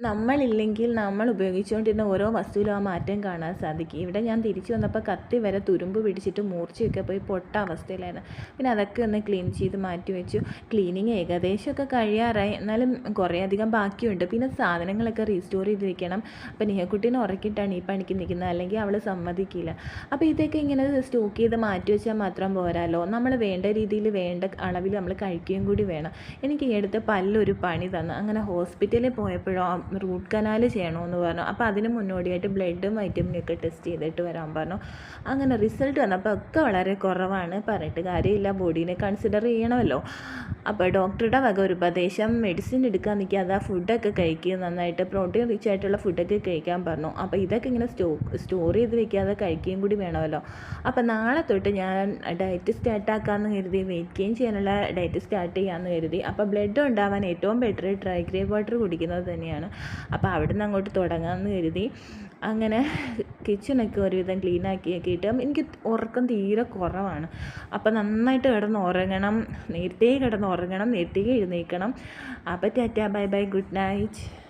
നമ്മളില്ലെങ്കിൽ നമ്മൾ ഉപയോഗിച്ചുകൊണ്ടിരുന്ന ഓരോ വസ്തുവിലും ആ മാറ്റം കാണാൻ സാധിക്കും. ഇവിടെ ഞാൻ തിരിച്ചു വന്നപ്പോൾ കത്തി വരെ തുരുമ്പ് പിടിച്ചിട്ട് മൂർച്ചയൊക്കെ പോയി പൊട്ട അവസ്ഥയിലായിരുന്നു. പിന്നെ അതൊക്കെ ഒന്ന് ക്ലീൻ ചെയ്ത് മാറ്റി വെച്ചു. ക്ലീനിങ് ഏകദേശമൊക്കെ കഴിയാറായി. എന്നാലും കുറേ അധികം ബാക്കിയുണ്ട്. പിന്നെ സാധനങ്ങളൊക്കെ റീസ്റ്റോർ ചെയ്ത് വെക്കണം അപ്പോൾ നിഹക്കുട്ടീനെ ഉറക്കിയിട്ടാണ് ഈ പണിക്ക് നിൽക്കുന്നത്. അല്ലെങ്കിൽ അവൾ സമ്മതിക്കില്ല. അപ്പോൾ ഇതൊക്കെ ഇങ്ങനെ സ്റ്റോക്ക് ചെയ്ത് മാറ്റി വെച്ചാൽ മാത്രം പോരാലോ? നമ്മൾ വേണ്ട രീതിയിൽ വേണ്ട അളവിൽ നമ്മൾ കഴിക്കുകയും കൂടി വേണം. എനിക്ക് ഈ അടുത്ത് പല്ലൊരു പണി തന്നു. അങ്ങനെ ഹോസ്പിറ്റലിൽ പോയപ്പോഴോ റൂട്ട് കനാൽ ചെയ്യണമെന്ന് പറഞ്ഞു. അപ്പോൾ അതിന് മുന്നോടിയായിട്ട് ബ്ലഡും വൈറ്റമിനും ഒക്കെ ടെസ്റ്റ് ചെയ്തിട്ട് വരാൻ പറഞ്ഞു. അങ്ങനെ റിസൾട്ട് വന്നപ്പോൾ ഒക്കെ വളരെ കുറവാണ്. പറഞ്ഞിട്ട് കാര്യമില്ല. ബോഡീനെ കൺസിഡർ ചെയ്യണമല്ലോ. അപ്പോൾ ഡോക്ടറുടെ വക ഒരു ഉപദേശം മെഡിസിൻ എടുക്കാൻ നിൽക്കാതെ ഫുഡൊക്കെ കഴിക്കുക നന്നായിട്ട് പ്രോട്ടീൻ റിച്ച് ആയിട്ടുള്ള ഫുഡൊക്കെ കഴിക്കാൻ പറഞ്ഞു. അപ്പോൾ ഇതൊക്കെ ഇങ്ങനെ സ്റ്റോ സ്റ്റോർ ചെയ്ത് വെക്കാതെ കഴിക്കുകയും കൂടി വേണമല്ലോ. അപ്പോൾ നാളെ തൊട്ട് ഞാൻ ഡയറ്റ് സ്റ്റാർട്ടാക്കാമെന്ന് കരുതി വെയിറ്റ് ഗെയിൻ ചെയ്യാനുള്ള ഡയറ്റ് സ്റ്റാർട്ട് ചെയ്യാമെന്ന് കരുതി. അപ്പോൾ ബ്ലഡ് ഉണ്ടാവാൻ ഏറ്റവും ബെറ്റർ ഡ്രൈ ഗ്രേ വാട്ടർ കുടിക്കുന്നത് തന്നെയാണ്. അപ്പോൾ അവിടെ നിന്ന് അങ്ങോട്ട് തുടങ്ങാമെന്ന് കരുതി. അങ്ങനെ കിച്ചണൊക്കെ ഒരുവിധം ക്ലീൻ ആക്കിയൊക്കെ ഇട്ട് എനിക്ക് ഉറക്കം തീരെ കുറവാണ്. അപ്പോൾ നന്നായിട്ട് കിടന്ന് ഉറങ്ങണം. നേരത്തെ കിടന്ന് ഉറങ്ങണം. നേരത്തെ എഴുന്നേൽക്കണം. അപ്പോൾ tata bye bye good night.